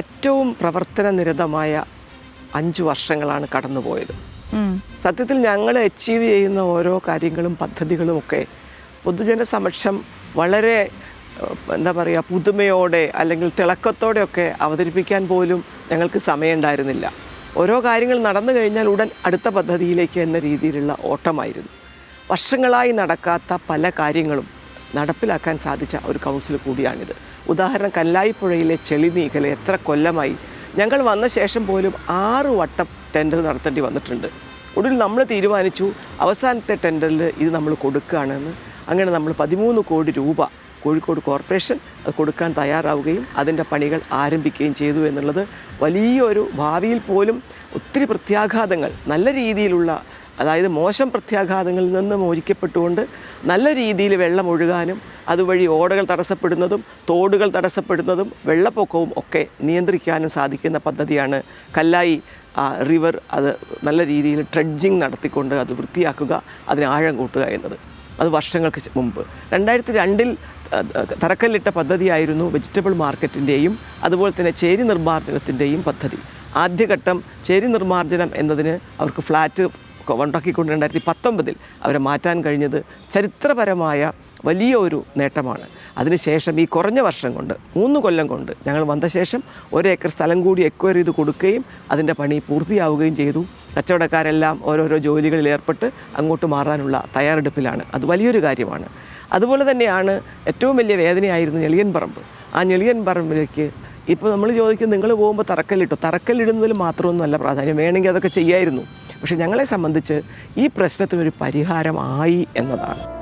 ഏറ്റവും പ്രവർത്തന നിരതമായ അഞ്ച് വർഷങ്ങളാണ് കടന്നുപോയത്. സത്യത്തിൽ ഞങ്ങൾ അച്ചീവ് ചെയ്യുന്ന ഓരോ കാര്യങ്ങളും പദ്ധതികളും ഒക്കെ പൊതുജന സമക്ഷം വളരെ എന്താ പറയുക പുതുമയോടെ അല്ലെങ്കിൽ തിളക്കത്തോടെയൊക്കെ അവതരിപ്പിക്കാൻ പോലും ഞങ്ങൾക്ക് സമയമുണ്ടായിരുന്നില്ല. ഓരോ കാര്യങ്ങൾ നടന്നു കഴിഞ്ഞാൽ ഉടൻ അടുത്ത പദ്ധതിയിലേക്ക് എന്ന രീതിയിലുള്ള ഓട്ടമായിരുന്നു. വർഷങ്ങളായി നടക്കാത്ത പല കാര്യങ്ങളും നടപ്പിലാക്കാൻ സാധിച്ച ഒരു കൗൺസിൽ കൂടിയാണിത്. ഉദാഹരണം കല്ലായിപ്പുഴയിലെ ചെളി നീക്കൽ എത്ര കൊല്ലമായി. ഞങ്ങൾ വന്ന ശേഷം പോലും ആറ് വട്ടം ടെൻഡർ നടത്തേണ്ടി വന്നിട്ടുണ്ട്. ഒടുവിൽ നമ്മൾ തീരുമാനിച്ചു അവസാനത്തെ ടെൻഡറിൽ ഇത് നമ്മൾ കൊടുക്കുകയാണെന്ന്. അങ്ങനെ നമ്മൾ പതിമൂന്ന് കോടി രൂപ കോഴിക്കോട് കോർപ്പറേഷൻ അത് കൊടുക്കാൻ തയ്യാറാവുകയും അതിന്റെ പണികൾ ആരംഭിക്കുകയും ചെയ്തു എന്നുള്ളത് വലിയൊരു ഭാവിയിൽ പോലും ഒത്തിരി പ്രത്യാഘാതങ്ങൾ നല്ല രീതിയിലുള്ള അതായത് മോശം പ്രത്യാഘാതങ്ങളിൽ നിന്ന് മോചിക്കപ്പെട്ടുകൊണ്ട് നല്ല രീതിയിൽ വെള്ളം ഒഴുകാനും അതുവഴി ഓടകൾ തടസ്സപ്പെടുന്നതും തോടുകൾ തടസ്സപ്പെടുന്നതും വെള്ളപ്പൊക്കവും ഒക്കെ നിയന്ത്രിക്കാനും സാധിക്കുന്ന പദ്ധതിയാണ് കല്ലായി റിവർ അത് നല്ല രീതിയിൽ ട്രെഡ്ജിങ് നടത്തിക്കൊണ്ട് അത് വൃത്തിയാക്കുക അതിന് ആഴം കൂട്ടുക എന്നത്. അത് വർഷങ്ങൾക്ക് മുമ്പ്. രണ്ടായിരത്തി രണ്ടിൽ തറക്കല്ലിട്ട പദ്ധതിയായിരുന്നു വെജിറ്റബിൾ മാർക്കറ്റിന്റെയും അതുപോലെ തന്നെ ചേരി നിർമ്മാർജനത്തിന്റെയും പദ്ധതി. ആദ്യഘട്ടം ചേരി നിർമ്മാർജനം എന്നതിന് അവർക്ക് ഫ്ലാറ്റ് ഉണ്ടാക്കിക്കൊണ്ട് രണ്ടായിരത്തി പത്തൊമ്പതിൽ അവരെ മാറ്റാൻ കഴിഞ്ഞത് ചരിത്രപരമായ വലിയ ഒരു നേട്ടമാണ്. അതിനുശേഷം ഈ കുറഞ്ഞ വർഷം കൊണ്ട് മൂന്ന് കൊല്ലം കൊണ്ട് ഞങ്ങൾ വന്ന ശേഷം ഒരേക്കർ സ്ഥലം കൂടി എക്വയർ ചെയ്ത് കൊടുക്കുകയും അതിന്റെ പണി പൂർത്തിയാവുകയും ചെയ്തു. കച്ചവടക്കാരെല്ലാം ഓരോരോ ജോലികളിൽ ഏർപ്പെട്ട് അങ്ങോട്ട് മാറാനുള്ള തയ്യാറെടുപ്പിലാണ്. അത് വലിയൊരു കാര്യമാണ്. അതുപോലെ തന്നെയാണ് ഏറ്റവും വലിയ വേദനയായിരുന്നു ഞെളിയൻ പറമ്പ്. ആ ഞെളിയൻ പറമ്പിലേക്ക് ഇപ്പോൾ നമ്മൾ ചോദിക്കും നിങ്ങൾ പോകുമ്പോൾ തറക്കല്ലിട്ടോ? തറക്കല്ലിടുന്നതിൽ മാത്രമൊന്നുമല്ല പ്രാധാന്യം. വേണമെങ്കിൽ അതൊക്കെ ചെയ്യായിരുന്നു. പക്ഷേ ഞങ്ങളെ സംബന്ധിച്ച് ഈ പ്രശ്നത്തിനൊരു പരിഹാരമായി എന്നതാണ്.